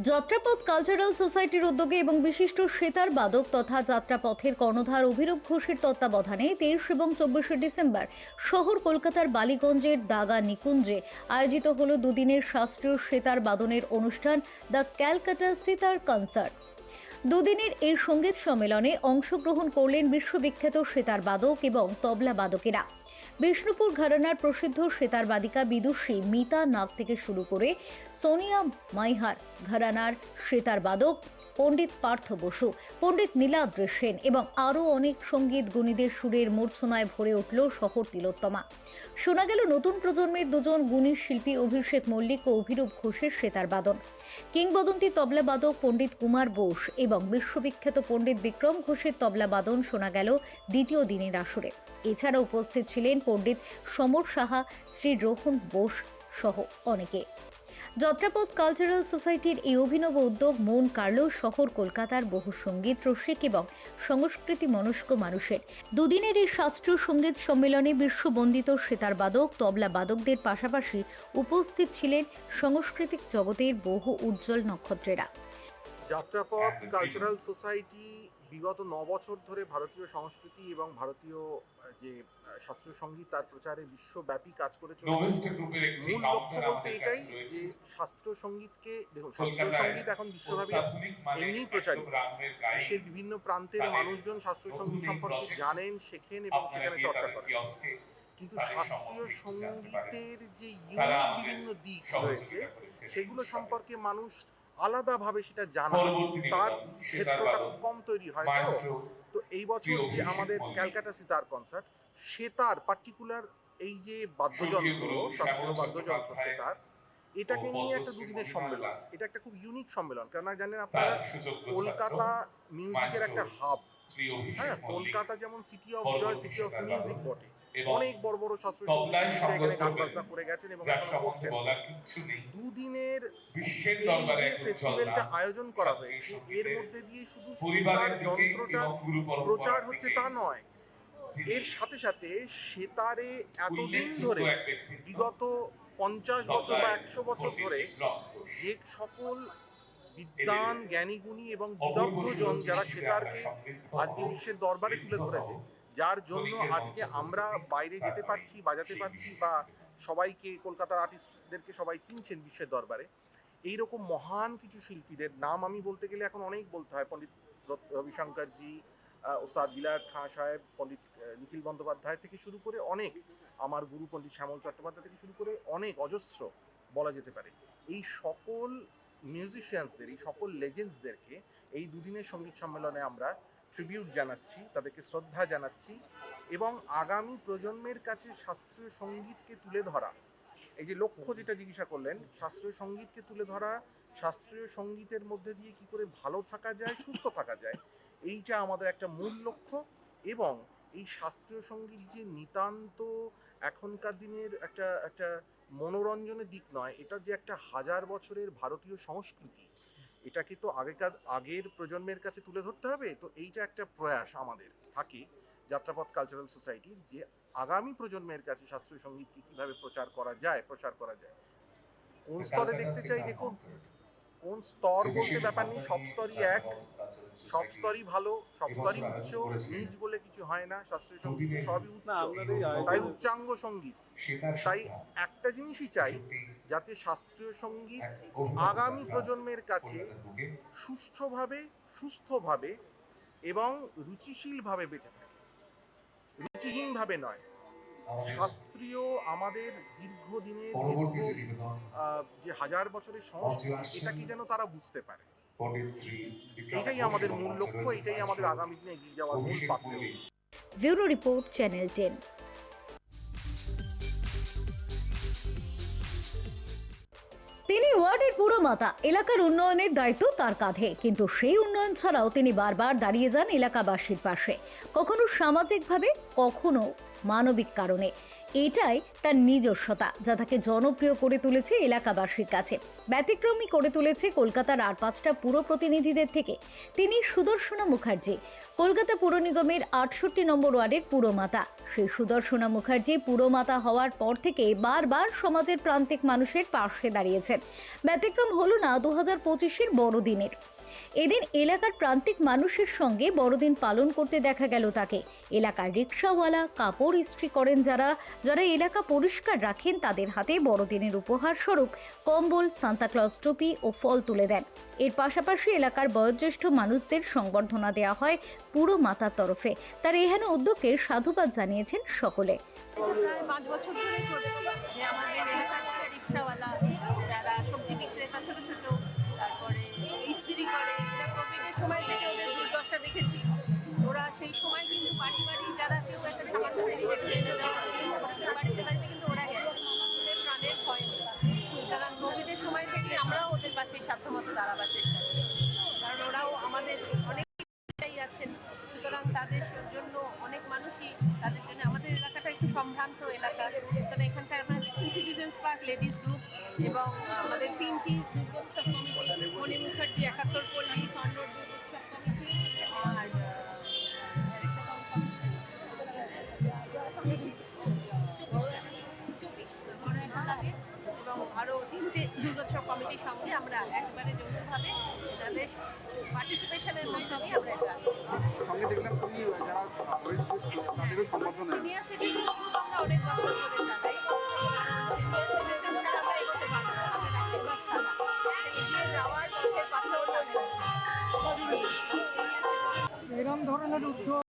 যাত্রাপথ cultural সোসাইটির উদ্যোগে এবং বিশিষ্ট সেতার বাদক তথা যাত্রাপথের কর্ণধার অভিরূপ ঘোষের তত্ত্বাবধানে তেইশ এবং চব্বিশে ডিসেম্বর শহর কলকাতার বালিগঞ্জের দাগা নিকুঞ্জে আয়োজিত হল দুদিনের শাস্ত্রীয় সেতার বাদনের অনুষ্ঠান দ্য ক্যালকাটা সেতার কনসার্ট। দুদিনের এই সংগীত সম্মেলনে অংশগ্রহণ করলেন বিশ্ববিখ্যাত সেতার বাদক এবং তবলা বাদকেরা। বিষ্ণুপুর ঘরানার প্রসিদ্ধ সেতার বাদিকা বিদুষী মিতা নাগ থেকে শুরু করে সোনিয়া মাইহার ঘরানার সেতার বাদক পণ্ডিত পার্থ বসু, পণ্ডিত নীলাদ্রি সেন এবং আরও অনেক সংগীত গুণীদের সুরের মূর্ছনায় ভরে উঠল শহর তিলোত্তমা। শোনা গেল নতুন প্রজন্মের দুজন গুণী শিল্পী অভিষেক মল্লিক ও অভিরূপ ঘোষের সেতার বাদন। কিংবদন্তি তবলাবাদক পণ্ডিত কুমার বোস এবং বিশ্ববিখ্যাত পণ্ডিত বিক্রম ঘোষের তবলাবাদন শোনা গেল দ্বিতীয় দিনের আসরে। এছাড়া উপস্থিত ছিলেন পণ্ডিত সমর সাহা, শ্রী রোহন বোস সহ অনেকে। যাত্রাপথ কালচারাল সোসাইটির এই অভিনব উদ্যোগ মন কাড়ল শহর, কলকাতার বহু সংগীত রসিক এবং সংস্কৃতি মনস্ক মানুষের। দুদিনের এই শাস্ত্রীয় সংগীত সম্মেলনে বিশ্ববন্দিত সেতার বাদক, তবলা বাদকদের পাশাপাশি উপস্থিত ছিলেন সাংস্কৃতিক জগতের বহু উজ্জ্বল নক্ষত্রেরা। যাত্রাপথ কালচারাল সোসাইটি বিগত ন বছর ধরে ভারতীয় সংস্কৃতি এবং ভারতীয় যে শাস্ত্রীয় সংগীত তার প্রচারে বিশ্বব্যাপী কাজ করে চলেছে মূল লক্ষ্য বলতে এটাই যে শাস্ত্রীয় সঙ্গীতকে দেখুন শাস্ত্রীয় সংগীত এখন বিশ্বব্যাপী এমনিই প্রচারিত। বিশ্বের বিভিন্ন প্রান্তের মানুষজন শাস্ত্রীয় সংগীত সম্পর্কে জানেন শেখেন এবং সেখানে চর্চা করেন কিন্তু শাস্ত্রীয়। সঙ্গীতের যে ইউনিক বিভিন্ন দিক রয়েছে সেগুলো সম্পর্কে মানুষ আলাদাভাবে সেটা জানা তার ক্ষেত্রটা কম তৈরি হয়। তো তো এই বছর যে আমাদের ক্যালকাটা সিতার কনসার্ট সেতার পার্টিকুলার এই যে বাদ্যযন্ত্র শাস্ত্রীয় বাদ্যযন্ত্র চট্টোপাধ্যায় সেতার এটাকে নিয়ে একটা দুদিনের সম্মেলন। এটা একটা খুব ইউনিক সম্মেলন। কেননা জানেন তার আপনারা কলকাতা মিউজিকের একটা হাব হ্যাঁ কলকাতা যেমন city of joy city of music বটে। অনেক বড় বড় শাস্ত্রীয় তবলায় সংগীত এখানে গান বাজনা। করে গেছেন এবং এখনও করছেন। দুদিনের বিশ্বের দরবারে ফেস্টিভ্যালটা আয়োজন করা হয়েছে এর মধ্যে দিয়ে শুধু পরিবারের যন্ত্রটা প্রচার হচ্ছে তা নয়। এর সাথে সাথে সেতারে এতদিন ধরে বিগত পঞ্চাশ বছর বা একশো বছর ধরে যে সকল বিদ্বান জ্ঞানীগুণী এবং বিদগ্ধজন যারা সেতারকে আজকে বিশ্বের দরবারে তুলে ধরেছে যার জন্য আজকে আমরা বাইরে যেতে পারছি বাজাতে পারছি বা সবাইকে কলকাতার আর্টিস্টদেরকে সবাই চিনছেন বিশ্বের দরবারে। এইরকম মহান কিছু শিল্পীদের নাম আমি বলতে গেলে এখন অনেক বলতে হয়। পণ্ডিত রবিশঙ্করজি ওস্তাদ বিলায়ত খাঁ সাহেব পণ্ডিত নিখিল বন্দ্যোপাধ্যায় থেকে শুরু করে অনেক আমার গুরু পণ্ডিত শ্যামল চট্টোপাধ্যায় থেকে শুরু করে অনেক অজস্র বলা যেতে পারে। এই সকল মিউজিশিয়ানসদের এই সকল লেজেন্ডসদেরকে এই দুদিনের সংগীত সম্মেলনে আমরা ট্রিবিউট জানাচ্ছি, তাদেরকে শ্রদ্ধা জানাচ্ছি এবং আগামী প্রজন্মের কাছে শাস্ত্রীয় সঙ্গীতকে তুলে ধরা। এই যে লক্ষ্য যেটা জিজ্ঞাসা করলেন, শাস্ত্রীয় সঙ্গীতকে তুলে ধরা, শাস্ত্রীয় সঙ্গীতের মধ্যে দিয়ে কি করে ভালো থাকা যায়, সুস্থ থাকা যায়, এইটা আমাদের একটা মূল লক্ষ্য এবং এই শাস্ত্রীয় সংগীত যে নিতান্ত এখনকার দিনের একটা একটা মনোরঞ্জনের দিক নয়, এটা যে একটা হাজার বছরের ভারতীয় সংস্কৃতি এটাকে তো আগেকার আগের প্রজন্মের কাছে তুলে ধরতে হবে। তো এইটা একটা প্রয়াস আমাদের থাকে যাত্রাপথ কালচারাল সোসাইটির যে আগামী প্রজন্মের কাছে শাস্ত্রীয় সঙ্গীতকে কীভাবে প্রচার করা যায় প্রচার করা যায়। কোন স্তরে দেখতে চাই দেখুন কোন স্তর বলতে ব্যাপার নেই সব স্তরই এক সব স্তরই ভালো সব স্তরই উচ্চ নিজ বলে কিছু হয় না শাস্ত্রীয় সংগীত সবই উচ্চ। তাই উচ্চাঙ্গ সংগীত। তাই একটা জিনিসই চাই যাতে শাস্ত্রীয় সংগীত আগামী প্রজন্মের কাছে সুষ্ঠুভাবে সুস্থভাবে এবং রুচিশীলভাবে বেঁচে থাকে। রুচিহীনভাবে নয়। শাস্ত্রীয় আমাদের দীর্ঘদিনের আহ, যে হাজার বছরের সংস্কৃতি এটাকে যেন তারা বুঝতে পারে? এটাই আমাদের মূল লক্ষ্য এটাই আমাদের আগামী দিনে এগিয়ে যাওয়ার মূল পাথেয় ব্যুরো রিপোর্ট চ্যানেল টেন। তিনি ওয়ার্ডের পুরো মাতা এলাকার উন্নয়নের দায়িত্ব তার কাঁধে। কিন্তু সেই উন্নয়ন ছাড়াও তিনি বারবার দাঁড়িয়ে যান এলাকাবাসীর পাশে। কখনো সামাজিকভাবে, কখনো মানবিক কারণে। এটাই তার নিজস্বতা, যা তাকে জনপ্রিয় করে তুলেছে এলাকাবাসীর কাছে। ব্যতিক্রমী করে তুলেছে কলকাতার আর পাঁচটা পুর প্রতিনিধিদের থেকে। তিনি সুদর্শনা মুখার্জি, কলকাতা পুর নিগমের আটষট্টি নম্বর ওয়ার্ডের পুরমাতা সেই সুদর্শনা মুখার্জি পুরমাতা হওয়ার পর থেকে বারবার সমাজের প্রান্তিক মানুষের পাশে দাঁড়িয়েছেন। ব্যতিক্রম হলো না দু হাজার পঁচিশের বড়দিনের। এদিন এলাকার প্রান্তিক মানুষের সঙ্গে বড়দিন পালন করতে দেখা গেল তাকে। এলাকার রিক্সাওয়ালা, কাপড় ইস্ত্রি করেন যারা যারা এলাকা পরিষ্কার রাখেন তাদের হাতে বড়দিনের উপহার স্বরূপ কম্বল সান্তাক্লজ টুপি ও ফল তুলে দেন। এর পাশাপাশি এলাকার বয়োজ্যেষ্ঠ মানুষদের সংবর্ধনা দেওয়া হয় পুরো মাতার তরফে। তার এহেন উদ্যোগকে সাধুবাদ জানিয়েছেন সকলে। ইস্ত্রি করে। কোভিডের সময় থেকে ওদের দুর্দশা দেখেছি। ওরা সেই সময় কিন্তু বাড়ি বাড়ি যারা কেউ একটা খাবার তৈরি করে এনে বাড়িতে বাড়িতে কিন্তু ওরা গেছে। প্রাণের ভয়। সুতরাং কোভিডের সময় থেকে আমরাও ওদের পাশে সাধ্যমতো দাঁড়াবার চেষ্টা করি। কারণ ওরাও আমাদের অনেক আছেন। সুতরাং তাদের জন্য অনেক মানুষই তাদের জন্য আমাদের এলাকাটা একটু সম্ভ্রান্ত এলাকা। সুতরাং এখানকার দেখছেন সিটিজেন্স পার্ক লেডিস গ্রুপ এবং আমাদের তিনটি দুর্গোৎসব লাগে এবং আরও তিনটে দুর্গোৎসব কমিটির সঙ্গে আমরা একবারে যৌথভাবে তাদের পার্টিসিপেশনের মাধ্যমে আমরা এটা সঙ্গে দেখলাম তুমি যারা সিনিয়র সিটিজেন